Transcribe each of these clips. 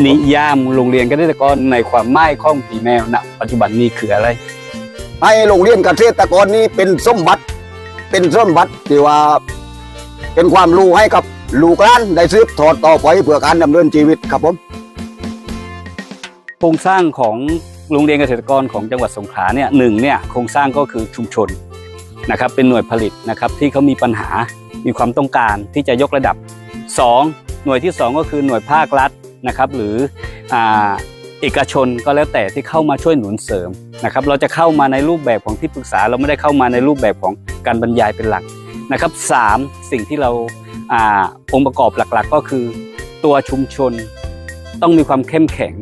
ผมนิยามโรงเรียนเกษตรกรในความหมายของผีแมวณปัจจุบันนี้คืออะไร ให้โรงเรียนเกษตรกรนี้เป็นสมบัติ เป็นสมบัติที่ว่า เป็นความรู้ให้กับลูกหลานได้สืบทอดต่อไปเพื่อการดำเนินชีวิตครับผมโครงสร้างของโรงเรียนเกษตรกรของจังหวัดสงขลาเนี่ยหนึ่งเนี่ยโครงสร้างก็คือชุมชนนะครับเป็นหน่วยผลิตนะครับที่เขามีปัญหามีความต้องการที่จะยกระดับ 2 หน่วยที่ 2 ก็คือหน่วยภาครัฐ นะครับ หรืออเอกชนก็แล้วแต่ที่เข้ามาช่วยหนุนเสริมนะครับ เราจะเข้ามาในรูปแบบของที่ปรึกษา เราไม่ได้เข้ามาในรูปแบบของการบรรยายเป็นหลักนะครับสามสิ่งที่เราอองค์ประกอบหลักๆ ก็คือ ตัวชุมชนต้องมีความเข้มแข็ง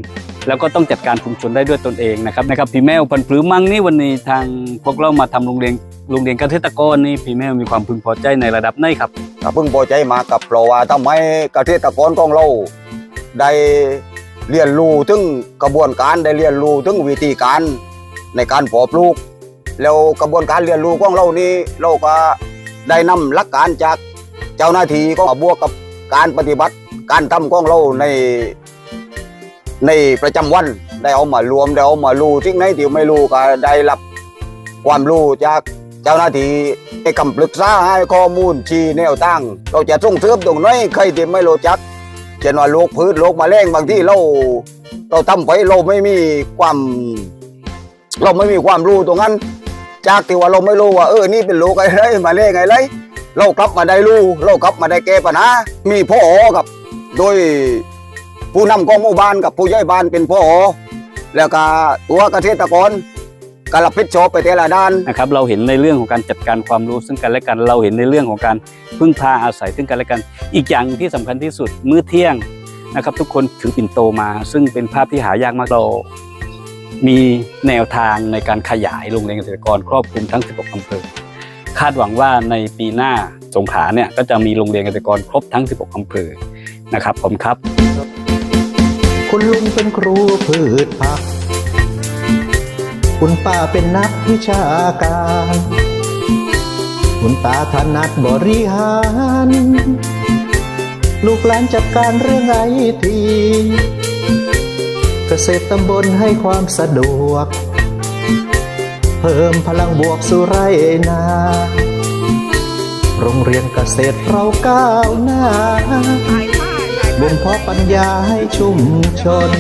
แล้วก็ต้องจัดการชุมชนได้ด้วยตนเองนะครับนะครับพี่แมวพันธุ์ปลือมั่งนี่วันนี้ทางพวกเรามาทำโรงเรียนโรงเรียนเกษตรกรนี่พี่แมวมีความพึงพอใจในระดับไหนครับพิ่งพอใจมากับเพราะว่าทำให้เกษตรกรของเรา ได้เรียนรู้ถึงกระบวนการได้เรียนรู้ถึงวิธีการในการเพาะปลูก แล้วกระบวนการเรียนรู้ของเรานี้เราก็ได้นำหลักการจากเจ้าหน้าที่ก็มาบวกกับการปฏิบัติการทำของเราในในประจำวันได้เอามารวมได้เอามารู้สิ่งไหนที่ไม่รู้ก็ได้รับความรู้จากเจ้าหน้าที่ให้คำปรึกษาให้ข้อมูลชี้แนวตั้งเราจะส่งเสริมตรงไหนใครที่ไม่รู้จัก เช่นว่าโรคพืชโรคแมลงบางที่เรา เราทำไปเราไม่มีความ เราไม่มีความรู้ตรงนั้น จากที่ว่าเราไม่รู้ว่าเออนี่เป็นโรคอะไรมาเล่ไงไรเรากลับมาได้รู้เรากลับมาได้แก้ปัญหามีพ่อกับ โดยผู้นำของหมู่บ้านกับผู้ใหญ่บ้านเป็นพ่อแล้วก็ตัวเกษตรกร ก็รับผิดชอบไปแต่ละด้านนะครับเราเห็นในเรื่องของการจัดการความรู้ซึ่งกันและกันเราเห็นในเรื่องของการพึ่งพาอาศัยซึ่งกันและกัน อีกอย่างที่สำคัญที่สุดมื้อเที่ยงนะครับ ทุกคนถือปิ่นโตมา ซึ่งเป็นภาพที่หายากมากเรามีแนวทางในการขยายโรงเรียนเกษตรกรครอบคลุมทั้ง 16อำเภอคาดหวังว่าในปีหน้าสงขลาเนี่ยก็จะมีโรงเรียนเกษตรกรครบทั้ง 16อำเภอนะครับผมครับ คุณลุงเป็นครูพืชผัก คุณป้าเป็นนักวิชาการ คุณตาถนัดบริหาร ลูกหลานจัดการเรื่องไอทีเกษตรตำบลให้ความสะดวก เพิ่มพลังบวกสู่ไรนา โรงเรียนเกษตรเราก้าวหน้าบ่มเพาะปัญญาให้ชุมชน